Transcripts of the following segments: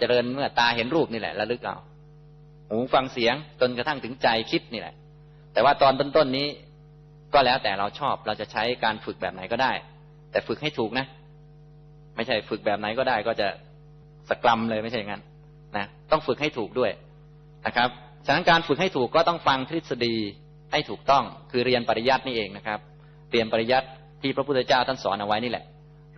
เจริญเมื่อตาเห็นรูปนี่แหละระลึกเอาหูฟังเสียงจนกระทั่งถึงใจคิดนี่แหละ แต่ว่าตอนต้นๆนี้ ก็แล้วแต่เราชอบเราจะใช้การฝึกแบบไหนก็ได้ แต่ฝึกให้ถูกนะ ไม่ใช่ฝึกแบบไหนก็ได้ ก็จะสกลัมเลยไม่ใช่อย่างนั้นนะต้องฝึกให้ถูกด้วยนะครับฉะนั้นการฝึกให้ถูกก็ต้องฟังทฤษฎีให้ถูกต้อง คือเรียนปริยัตินี่เองนะครับ เรียนปริยัติที่พระพุทธเจ้าท่านสอนเอาไว้นี่แหละ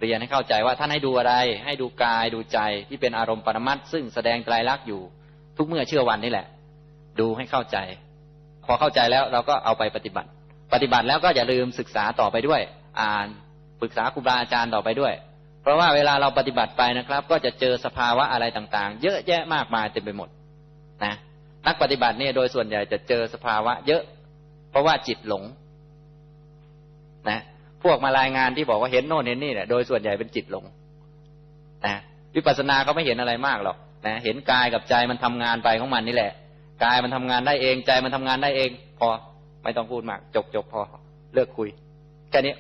เรียนให้เข้าใจว่าท่านให้ดูอะไร ให้ดูกายดูใจที่เป็นอารมณ์ปรมัตซึ่งแสดงไตรลักษณ์อยู่ ทุกเมื่อเชื่อวันนี่แหละ ดูให้เข้าใจ พอเข้าใจแล้วเราก็เอาไปปฏิบัติ ปฏิบัติแล้วก็อย่าลืมศึกษาต่อไปด้วย อ่านปรึกษาครูบาอาจารย์ต่อไปด้วย เพราะว่าเวลาเราปฏิบัติไปนะครับ ก็จะเจอสภาวะอะไรต่างๆ เยอะแยะมากมายเต็มไปหมดนะนักปฏิบัติเนี่ยโดยส่วนใหญ่จะเจอสภาวะเยอะ เพราะว่าจิตหลง นะ พวกมารายงานที่บอกว่าเห็นโน่นเห็นนี่เนี่ยโดยส่วนใหญ่เป็นจิตหลงนะวิปัสสนาเขาไม่เห็นอะไรมากหรอกนะเห็นกายกับใจมันทำงานไปของมันนี่แหละกายมันทำงานได้เองใจมันทำงานได้เอง พอไม่ต้องพูดมากจบจบพอเลิกคุยแค่นี้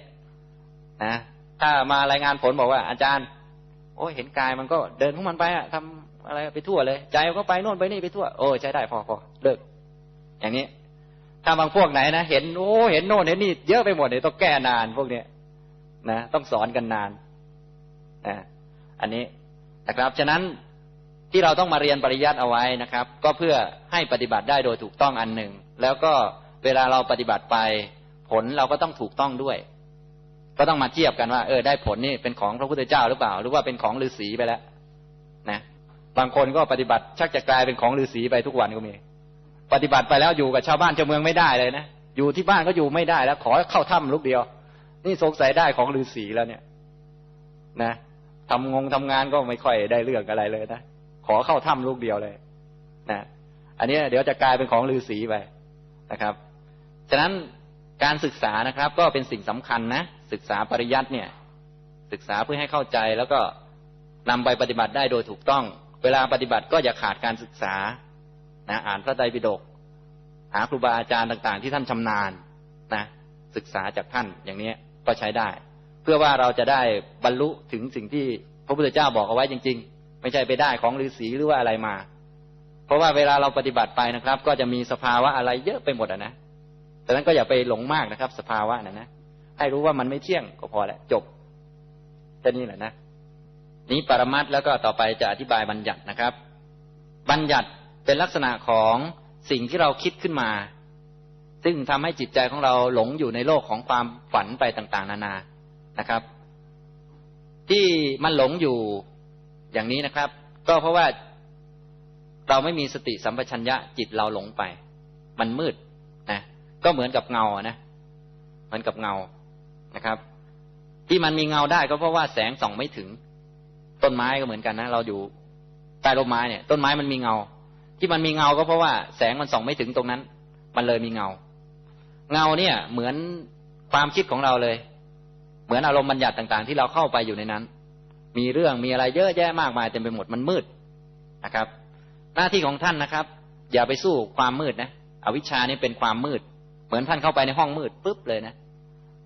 นะถ้ามารายงานผลบอกว่า อาจารย์ โอ้เห็นกายมันก็เดินของมันไปอะทำอะไรไปทั่วเลย ใจก็ไปโน่นไปนี่ไปทั่ว โอ้ใช้ได้พอพอเลิก อย่างนี้ ถ้าบางพวกไหนนะเห็นโอ้เห็นโน่นเห็นนี่เยอะไปหมดเนี่ยต้องแก้นานพวกเนี้ยนะต้องสอนกันนานนะอันนี้นะครับฉะนั้นที่เราต้องมาเรียนปริยัติเอาไว้นะครับ ก็เพื่อให้ปฏิบัติได้โดยถูกต้องอันหนึ่ง แล้วก็เวลาเราปฏิบัติไป ผลเราก็ต้องถูกต้องด้วย ก็ต้องมาเทียบกันว่า เออได้ผลนี่เป็นของพระพุทธเจ้าหรือเปล่า หรือว่าเป็นของฤาษีไปแล้วนะบางคนก็ปฏิบัติชักจะกลายเป็นของฤาษีไปทุกวันก็มี ปฏิบัติไปแล้วอยู่กับชาวบ้านชาวเมืองไม่ได้เลยนะอยู่ที่บ้านก็อยู่ไม่ได้แล้ว ขอเข้าถ้ำลูกเดียว นี่สงสัยได้ของฤาษีแล้วเนี่ย นะทำงงทำงานก็ไม่ค่อยได้เรื่องอะไรเลยนะขอเข้าถ้ำลูกเดียวเลยนะอันนี้เดี๋ยวจะกลายเป็นของฤาษีไปนะครับ ฉะนั้นการศึกษานะครับ ก็เป็นสิ่งสำคัญนะศึกษาปริยัติเนี่ย ศึกษาเพื่อให้เข้าใจแล้วก็นำไปปฏิบัติได้โดยถูกต้อง เวลาปฏิบัติก็อย่าขาดการศึกษา นะอ่านพระไตรปิฎกหาครูบาอาจารย์ต่าง ๆ ที่ท่านชำนาญนะศึกษาจากท่านอย่างนี้ก็ใช้ได้ เพื่อว่าเราจะได้บรรลุถึงสิ่งที่พระพุทธเจ้าบอกเอาไว้จริง ๆ ไม่ใช่ไปได้ของฤาษีหรือว่าอะไรมา เพราะว่าเวลาเราปฏิบัติไปนะครับ ก็จะมีสภาวะอะไรเยอะไปหมดนะแต่นั้นก็อย่าไปหลงมากนะครับ สภาวะนะนะให้รู้ว่ามันไม่เที่ยงก็พอแล้วจบแค่นี้แหละนะนี้ปรมัตแล้วก็ต่อไปจะอธิบายบัญญัตินะครับ บัญญัติ เป็นลักษณะของสิ่งที่เราคิดขึ้นมา ซึ่งทำให้จิตใจของเราหลงอยู่ในโลกของความฝันไปต่าง ๆ นานานะครับ ที่มันหลงอยู่อย่างนี้นะครับ ก็เพราะว่าเราไม่มีสติสัมปชัญญะจิตเราหลงไป มันมืดนะก็เหมือนกับเงานะเหมือนกับเงานะครับ ที่มันมีเงาได้ก็เพราะว่าแสงส่องไม่ถึง ต้นไม้ก็เหมือนกันนะ เราอยู่ใต้ร่มไม้เนี่ย ต้นไม้มันมีเงา ที่มันมีเงาก็เพราะว่าแสงมันส่องไม่ถึงตรงนั้น มันเลยมีเงา เงาเนี่ย เหมือนความคิดของเราเลย เหมือนอารมณ์บัญญัติต่าง ๆ ที่เราเข้าไปอยู่ในนั้น มีเรื่องมีอะไรเยอะแยะมากมายเต็มไปหมดมันมืดนะครับ หน้าที่ของท่านนะครับ อย่าไปสู้ความมืดนะอวิชชานี่เป็นความมืด เหมือนท่านเข้าไปในห้องมืดปุ๊บเลยนะ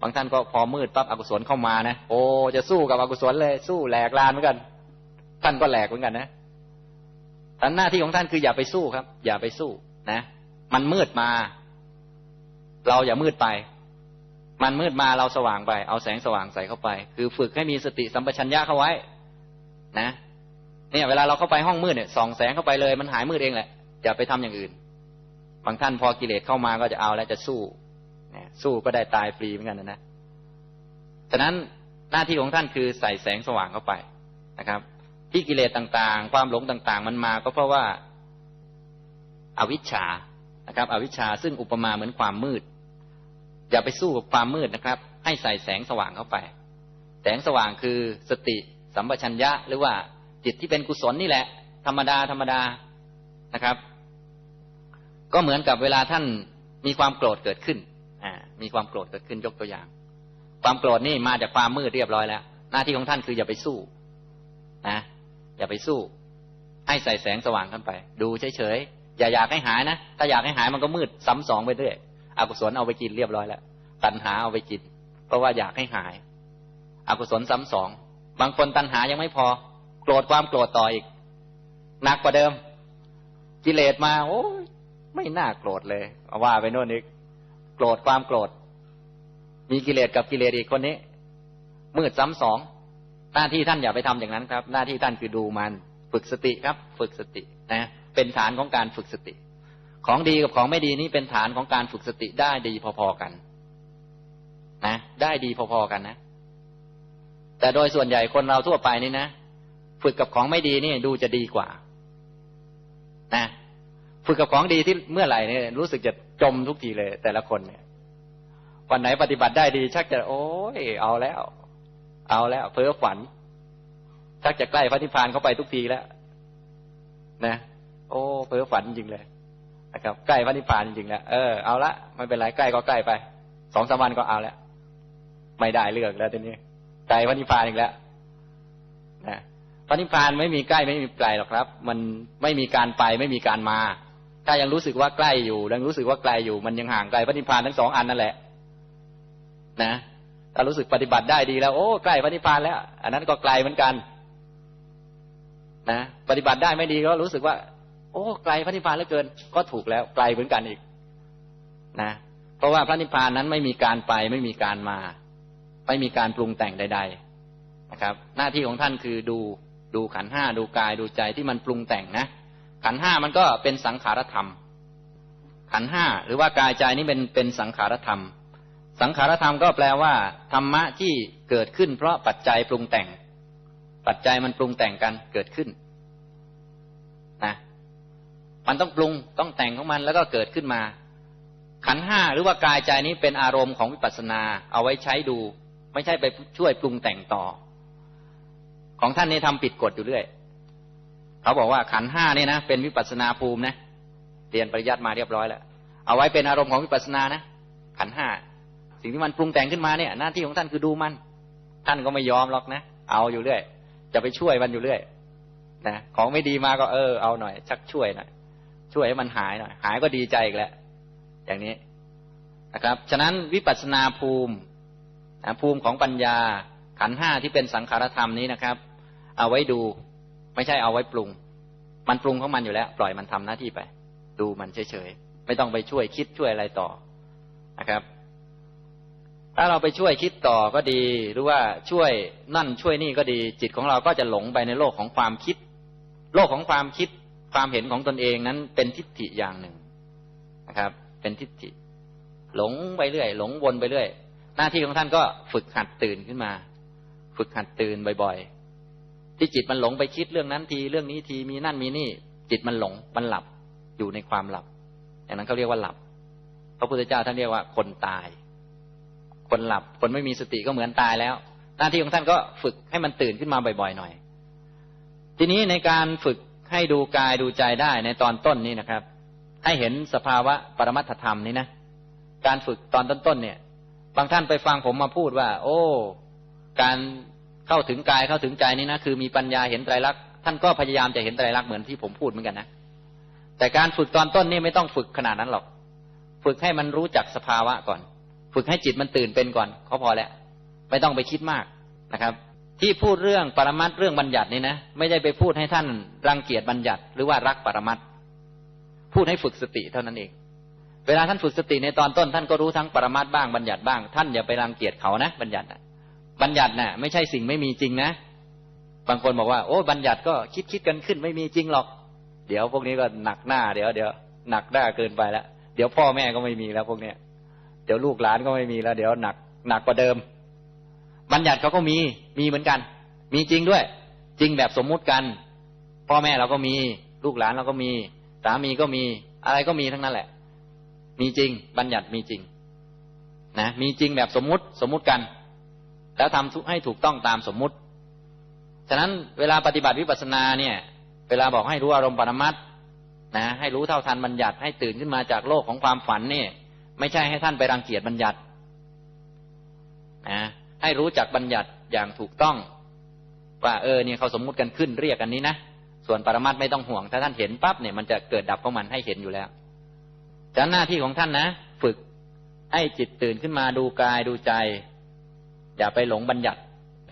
บางท่านก็พอมืดปั๊บอกุศลเข้ามานะโอ้จะสู้กับอกุศลเลย สู้แหลกลานเหมือนกัน ท่านก็แหลกเหมือนกันนะ แต่หน้าที่ของท่านคืออย่าไปสู้ครับ อย่าไปสู้นะ มันมืดมา เราอย่ามืดไป มันมืดมาเราสว่างไป เอาแสงสว่างใส่เข้าไป คือฝึกให้มีสติสัมปชัญญะเข้าไว้ นะเนี่ยเวลาเราเข้าไปห้องมืดเนี่ยส่องแสงเข้าไปเลยมันหายมืดเองแหละ อย่าไปทำอย่างอื่น บางท่านพอกิเลสเข้ามาก็จะเอาแล้วจะสู้สู้ก็ได้ตายฟรีเหมือนกันนะนะฉะนั้นหน้าที่ของท่านคือใส่แสงสว่างเข้าไปนะครับ ที่กิเลสต่างๆ ความหลงต่างๆ มันมาก็เพราะว่าอาวิชชานะครับ อวิชชาซึ่งอุปมาเหมือนความมืด อย่าไปสู้กับความมืดนะครับ ให้ใส่แสงสว่างเข้าไป แสงสว่างคือสติสัมปชัญญะ หรือว่าจิตที่เป็นกุศลนี่แหละ ธรรมดาธรรมดานะครับ ก็เหมือนกับเวลาท่านมีความโกรธเกิดขึ้นอ่ามีความโกรธเกิดขึ้นยกตัวอย่าง ความโกรธนี่มาจากความมืดเรียบร้อยแล้ว หน้าที่ของท่านคืออย่าไปสู้นะ อย่าไปสู้ ให้ใส่แสงสว่างขึ้นไป ดูเฉยๆอย่าอยากให้หายนะ ถ้าอยากให้หายมันก็มืดซ้ำสองไปเรื่อยอกุศลเอาไปกินเรียบร้อยแล้วตัณหาเอาไปกิน เพราะว่าอยากให้หาย อกุศลซ้ำสองบางคนตัณหายังไม่พอ โกรธความโกรธต่ออีกหนักกว่าเดิม กิเลสมา โอ้ยไม่น่าโกรธเลยเอาว่าไปโน่นอีกโกรธความโกรธ มีกิเลสกับกิเลสอีกคนนี้มืดซ้ำสอง หน้าที่ท่านอย่าไปทำอย่างนั้นครับ หน้าที่ท่านคือดูมัน ฝึกสติครับ ฝึกสตินะ เป็นฐานของการฝึกสติ ของดีกับของไม่ดีนี่เป็นฐานของการฝึกสติได้ดีพอๆกัน นะ ได้ดีพอๆกันนะ แต่โดยส่วนใหญ่คนเราทั่วไปนี่นะฝึกกับของไม่ดีนี่ดูจะดีกว่า นะฝึกกับของดีที่เมื่อไหร่เนี่ยรู้สึกจะจมทุกทีเลย แต่ละคนเนี่ยวันไหนปฏิบัติได้ดี ชักจะโอ้ยเอาแล้ว เอาแล้วเพ้อฝันชักจะใกล้พระนิพพานเข้าไปทุกทีแล้วนะโอ้เพ้อฝันจริงเลยนะครับใกล้พระนิพพานจริงแล้วเออเอาละไม่เป็นไรใกล้ก็ใกล้ไปสองสามวันก็เอาแล้วไม่ได้เลือกแล้วทีนี้ไกลพระนิพพานอีกแล้วนะพระนิพพานไม่มีใกล้ไม่มีไกลหรอกครับ มันไม่มีการไปไม่มีการมา ถ้ายังรู้สึกว่าใกล้อยู่ยังรู้สึกว่าไกลอยู่ มันยังห่างไกลพระนิพพานทั้งสองอันนั่นแหละ นะ ถ้ารู้สึกปฏิบัติได้ดีแล้ว โอ้ใกล้พระนิพพานแล้ว อันนั้นก็ไกลเหมือนกันนะปฏิบัติได้ไม่ดีก็รู้สึกว่า โอ้ไกลพระนิพพานเหลือเกิน ก็ถูกแล้วไกลเหมือนกันอีกนะเพราะว่าพระนิพพานนั้นไม่มีการไปไม่มีการมา ไม่มีการปรุงแต่งใด ๆนะครับ หน้าที่ของท่านคือดูดูขันห้าดูกายดูใจที่มันปรุงแต่งนะ ขันห้ามันก็เป็นสังขารธรรม ขันห้าหรือว่ากายใจนี่เป็นเป็นสังขารธรรม สังขารธรรมก็แปลว่า ธรรมะที่เกิดขึ้น เพราะปัจจัยปรุงแต่ง ปัจจัยมันปรุงแต่งกันเกิดขึ้นนะมันต้องปรุงต้องแต่งของมันแล้วก็เกิดขึ้นมา ขันห้าหรือว่ากายใจนี้เป็นอารมณ์ของวิปัสสนา เอาไว้ใช้ดู ไม่ใช่ไปช่วยปรุงแต่งต่อ ของท่านนี่ทำผิดกฎอยู่เรื่อยเขาบอกว่าขันห้านี่นะเป็นวิปัสสนาภูมินะเรียนปริยัติมาเรียบร้อยแล้วเอาไว้เป็นอารมณ์ของวิปัสสนานะขันห้า สิ่งที่มันปรุงแต่งขึ้นมาเนี่ย หน้าที่ของท่านคือดูมัน ท่านก็ไม่ยอมหรอกนะ เอาอยู่เรื่อย จะไปช่วยมันอยู่เรื่อยนะของไม่ดีมาก็เออเอาหน่อย ชักช่วยหน่อยช่วยให้มันหายหน่อย หายก็ดีใจอีกแล้วอย่างนี้นะครับ ฉะนั้นวิปัสนาภูมินะภูมิของปัญญาขันห้าที่เป็นสังขารธรรมนี้นะครับ เอาไว้ดู ไม่ใช่เอาไว้ปรุง มันปรุงของมันอยู่แล้ว ปล่อยมันทำหน้าที่ไป ดูมันเฉยๆไม่ต้องไปช่วยคิดช่วยอะไรต่อนะครับ ถ้าเราไปช่วยคิดต่อก็ดี หรือว่าช่วยนั่นช่วยนี่ก็ดี จิตของเราก็จะหลงไปในโลกของความคิด โลกของความคิดความเห็นของตนเองนั้นเป็นทิฏฐิอย่างหนึ่งนะครับ เป็นทิฏฐิ หลงไปเรื่อย หลงวนไปเรื่อย หน้าที่ของท่านก็ฝึกหัดตื่นขึ้นมา ฝึกหัดตื่นบ่อยๆ ที่จิตมันหลงไปคิดเรื่องนั้นทีเรื่องนี้ทีมีนั่นมีนี่ จิตมันหลงมันหลับอยู่ในความหลับอย่างนั้นเขาเรียกว่าหลับพระพุทธเจ้าท่านเรียกว่าคนตาย คนหลับ คนไม่มีสติก็เหมือนตายแล้ว หน้าที่ของท่านก็ฝึกให้มันตื่นขึ้นมาบ่อยๆหน่อย ทีนี้ในการฝึกให้ดูกายดูใจได้ในตอนต้นนี้นะครับ ให้เห็นสภาวะปรมัตถธรรมนี้นะการฝึกตอนต้นๆเนี่ย บางท่านไปฟังผมมาพูดว่า โอ้ การเข้าถึงกายเข้าถึงใจนี่นะคือมีปัญญาเห็นไตรลักษณ์ท่านก็พยายามจะเห็นไตรลักษณ์เหมือนที่ผมพูดเหมือนกันนะแต่การฝึกตอนต้นนี่ไม่ต้องฝึกขนาดนั้นหรอก ฝึกให้มันรู้จักสภาวะก่อน ฝึกให้จิตมันตื่นเป็นก่อนเขาพอแล้ว ไม่ต้องไปคิดมากนะครับ ที่พูดเรื่องปรมัตเรื่องบัญญัตินี่นะไม่ได้ไปพูดให้ท่านรังเกียจบัญญัติ หรือว่ารักปรมัตพูดให้ฝึกสติเท่านั้นเองเวลาท่านฝึกสติในตอนต้น ท่านก็รู้ทั้งปรมัตบ้างบัญญัติบ้างท่านอย่าไปรังเกียจเขานะบัญญัติบัญญัติน่ะ ไม่ใช่สิ่งไม่มีจริงนะ บางคนบอกว่า โอ้บัญญัติก็คิดคิดกันขึ้นไม่มีจริงหรอก เดี๋ยวพวกนี้ก็หนักหน้าเดี๋ยวเดี๋ยวหนักหน้าเกินไปแล้วเดี๋ยวพ่อแม่ก็ไม่มีแล้วพวกเนี้ย เดี๋ยวลูกหลานก็ไม่มีแล้ว เดี๋ยวหนักหนักกว่าเดิม บัญญัติเขาก็มีมีเหมือนกัน มีจริงด้วย จริงแบบสมมุติกัน พ่อแม่เราก็มีลูกหลานเราก็มีสามีก็มีอะไรก็มีทั้งนั้นแหละ มีจริง บัญญัติมีจริง นะมีจริงแบบสมมุติสมมุติกัน แล้วทำให้ถูกต้องตามสมมุติฉะนั้นเวลาปฏิบัติวิปัสสนาเนี่ย เวลาบอกให้รู้อารมณ์ปรมัตนะให้รู้เท่าทันบัญญัติให้ตื่นขึ้นมาจากโลกของความฝันเนี่ย ไม่ใช่ให้ท่านไปรังเกียจบัญญัตินะให้รู้จักบัญญัติอย่างถูกต้องว่าเออเนี่ยเขาสมมุติกันขึ้นเรียกกันนี้นะส่วนปรมัตไม่ต้องห่วง ถ้าท่านเห็นปั๊บเนี่ยมันจะเกิดดับของมันให้เห็นอยู่แล้วฉะนั้นหน้าที่ของท่านนะ ฝึกให้จิตตื่นขึ้นมาดูกายดูใจ อย่าไปหลงบัญญัติ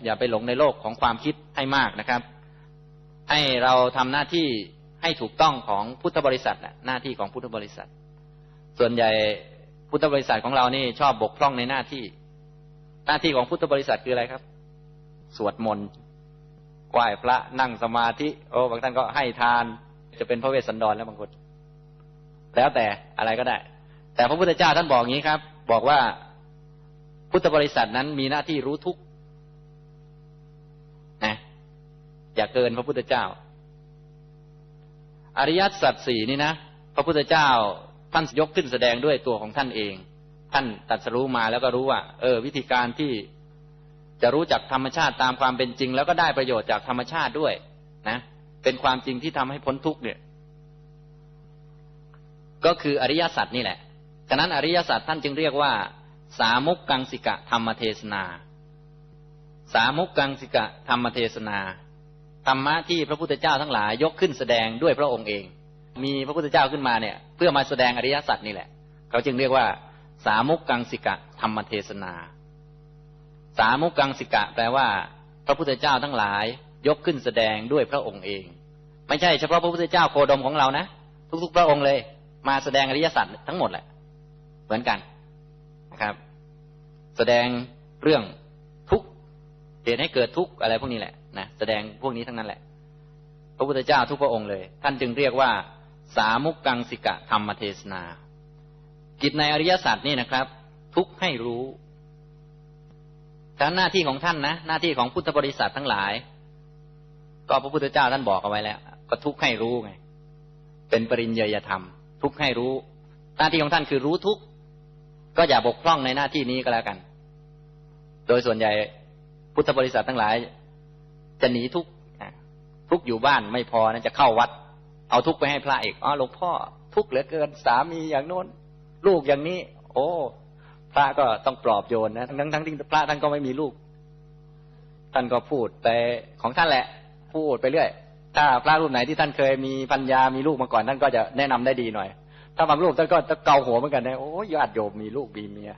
อย่าไปหลงในโลกของความคิดให้มากนะครับ ให้เราทำหน้าที่ให้ถูกต้องของพุทธบริษัทนะหน้าที่ของพุทธบริษัท ส่วนใหญ่ พุทธบริษัทของเรานี่ชอบบกพร่องในหน้าที่ หน้าที่ของพุทธบริษัทคืออะไรครับ สวดมนต์ไหว้พระนั่งสมาธิ โอ้บางท่านก็ให้ทาน จะเป็นพระเวสสันดรแล้วบางคน แล้วแต่อะไรก็ได้ แต่พระพุทธเจ้าท่านบอกอย่างนี้ครับ บอกว่าพุทธบริษัทนั้นมีหน้าที่รู้ทุกนะอย่าเกินพระพุทธเจ้า อริยสัจสี่นี่นะพระพุทธเจ้า ท่านยกขึ้นแสดงด้วยตัวของท่านเอง ท่านตรัสรู้มาแล้วก็รู้ว่า เออ วิธีการที่จะรู้จักธรรมชาติตามความเป็นจริง แล้วก็ได้ประโยชน์จากธรรมชาติด้วยนะ เป็นความจริงที่ทำให้พ้นทุกข์เนี่ย ก็คืออริยสัจนี่แหละฉะนั้นอริยสัจท่านจึงเรียกว่า สามุกกังสิกะธรรมเทศนา สามุกกังสิกะธรรมเทศนาธรรมะที่พระพุทธเจ้าทั้งหลายยกขึ้นแสดงด้วยพระองค์เอง มีพระพุทธเจ้าขึ้นมาเนี่ย เพื่อมาแสดงอริยสัจนี่แหละ เขาจึงเรียกว่า สามุกกังสิกะธรรมเทศนา สามุกกังสิกะ แปลว่า พระพุทธเจ้าทั้งหลายยกขึ้นแสดงด้วยพระองค์เอง ไม่ใช่เฉพาะพระพุทธเจ้าโคดมของเรานะทุกๆ พระองค์เลย มาแสดงอริยสัจทั้งหมดแหละ เหมือนกันนะครับ แสดงเรื่องทุกข์เหตุให้เกิดทุกข์อะไรพวกนี้แหละนะแสดงพวกนี้ทั้งนั้นแหละ พระพุทธเจ้าทุกพระองค์เลย ท่านจึงเรียกว่า สามุกกังสิกะธรรมเทศนา กิจในอริยสัจนี่นะครับ ทุกให้รู้ฉะนั้นหน้าที่ของท่านนะหน้าที่ของพุทธบริษัททั้งหลาย ก็พระพุทธเจ้าท่านบอกเอาไว้แล้ว ก็ทุกให้รู้ไงเป็นปริญญาธรรม ทุกให้รู้ หน้าที่ของท่านคือรู้ทุกก็อย่าบกพร่องในหน้าที่นี้ก็แล้วกัน โดยส่วนใหญ่พุทธบริษัททั้งหลาย จะหนีทุกทุกอยู่บ้านไม่พอนะจะเข้าวัด เอาทุกไปให้พระอีกอ๋อหลวงพ่อ ทุกเหลือเกินสามีอย่างโน้น ลูกอย่างนี้ โอ้ พระก็ต้องปลอบโยนนะทั้งทั้งที่พระท่านก็ไม่มีลูก ท่านก็พูดแต่ของท่านแหละ พูดไปเรื่อย ถ้าพระรูปไหนที่ท่านเคยมีปัญญามีลูกมาก่อน ท่านก็จะแนะนำได้ดีหน่อย ถ้าบางรูปท่านก็จะเกาหัวเหมือนกันนะโอ้ยญาติโยมมีลูกมีเมีย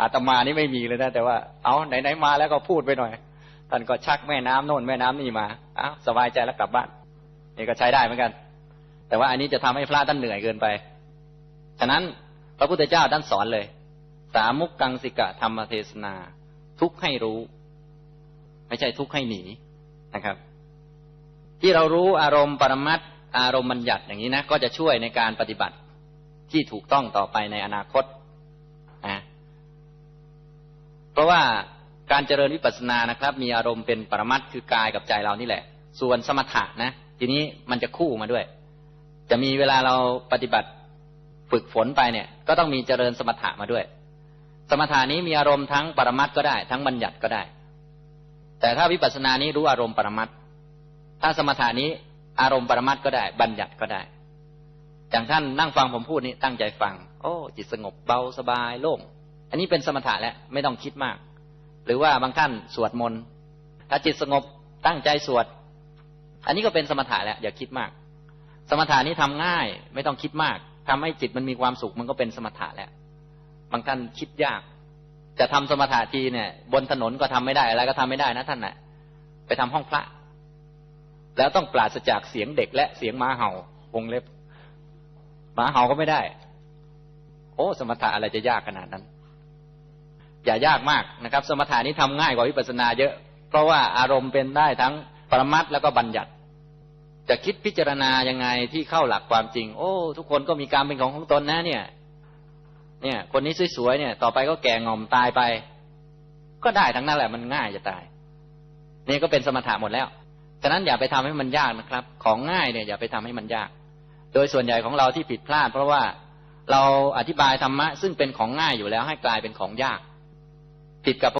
อาตมานี่ไม่มีเลยนะแต่ว่าเอาไหนๆมาแล้วก็พูดไปหน่อยท่านก็ชักแม่น้ำโน่นแม่น้ำนี่มาอ้าวสบายใจแล้วกลับบ้าน นี่ก็ใช้ได้เหมือนกัน แต่ว่าอันนี้จะทำให้พระท่านเหนื่อยเกินไป ฉะนั้นพระพุทธเจ้าท่านสอนเลย สามุกกังสิกะธรรมเทศนา ทุกให้รู้ ไม่ใช่ทุกให้หนีนะครับ ที่เรารู้อารมณ์ปรมัตอารมณ์บัญญัติอย่างนี้นะ ก็จะช่วยในการปฏิบัติที่ถูกต้องต่อไปในอนาคตนะเพราะว่าการเจริญวิปัสสนานะครับ มีอารมณ์เป็นปรมัตคือกายกับใจเรานี่แหละ ส่วนสมถะนะ ทีนี้มันจะคู่มาด้วย จะมีเวลาเราปฏิบัติฝึกฝนไปเนี่ย ก็ต้องมีเจริญสมถะมาด้วย สมถานี้มีอารมณ์ทั้งปรมัตก็ได้ ทั้งบัญญัติก็ได้ แต่ถ้าวิปัสสนานี้รู้อารมณ์ปรมัตถ้าสมถานี้อารมณ์ปรมัตก็ได้ บัญญัติก็ได้อย่างท่านนั่งฟังผมพูดนี่ตั้งใจฟัง โอ้จิตสงบเบาสบายโล่ง อันนี้เป็นสมถะแล้วไม่ต้องคิดมาก หรือว่าบางท่านสวดมนต์ถ้าจิตสงบตั้งใจสวด อันนี้ก็เป็นสมถะแล้วอย่าคิดมาก สมถะนี้ทำง่าย ไม่ต้องคิดมากทำให้จิตมันมีความสุขมันก็เป็นสมถะแล้วบางท่านคิดยาก จะทำสมถะทีเนี่ย บนถนนก็ทำไม่ได้อะไรก็ทำไม่ได้นะท่านน่ะ ไปทำห้องพระ แล้วต้องปราศจากเสียงเด็กและเสียงหมาเห่าวงเล็บหมาเห่าก็ไม่ได้ โอ้ สมถะอะไรจะยากขนาดนั้น อย่ายากมากนะครับ สมถะนี้ทำง่ายกว่าวิปัสสนาเยอะ เพราะว่าอารมณ์เป็นได้ทั้งปรมัตถ์แล้วก็บัญญัติ จะคิดพิจารณายังไงที่เข้าหลักความจริง โอ้ ทุกคนก็มีการเป็นของของตนนะเนี่ย เนี่ย คนนี้สวยๆเนี่ย ต่อไปก็แก่งอมตายไป ก็ได้ทั้งนั้นแหละมันง่ายจะตายนี่ก็เป็นสมถะหมดแล้วฉะนั้นอย่าไปทำให้มันยากนะครับ ของง่ายเนี่ยอย่าไปทำให้มันยาก โดยส่วนใหญ่ของเราที่ผิดพลาด เพราะว่าเราอธิบายธรรมะซึ่งเป็นของง่ายอยู่แล้วให้กลายเป็นของยากผิดกับ